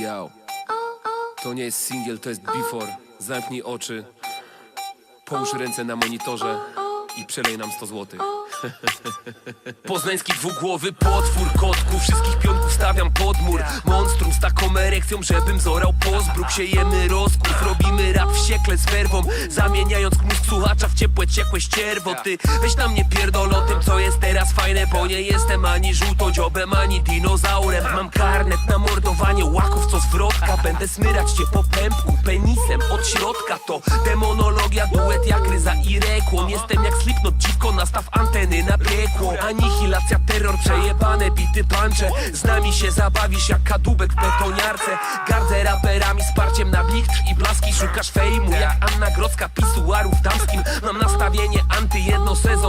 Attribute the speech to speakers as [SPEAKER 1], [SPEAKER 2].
[SPEAKER 1] Yo. To nie jest singiel, to jest before. Zamknij oczy, połóż ręce na monitorze i przelej nam 100 złotych. Poznański dwugłowy potwór kotku Wszystkich pionków stawiam pod mur Monstrum z taką erekcją, żebym zorał pozbruk Siejemy rozkłód, robimy rap wściekle z werwą Zamieniając mózg słuchacza w ciepłe, ciekłe ścierwo Ty weź na mnie pierdol o tym, co jest teraz fajne Bo nie jestem ani żółtodziobem, ani dinozaurem Mam karnet na mordowanie zwrotka. Będę smyrać cię po pępku penisem od środka. To demonologia, duet jak ryza i rekłon Jestem jak slipnot, dziwko, nastaw anteny na piekło. Anihilacja, terror, przejebane bity pancze. Z nami się zabawisz jak kadłubek w betoniarce. Gardzę raperami, wsparciem na blichtr i blaski. Szukasz fejmu jak Anna Grodzka, pisuarów damskim. Mam nastawienie anty, jedno sezon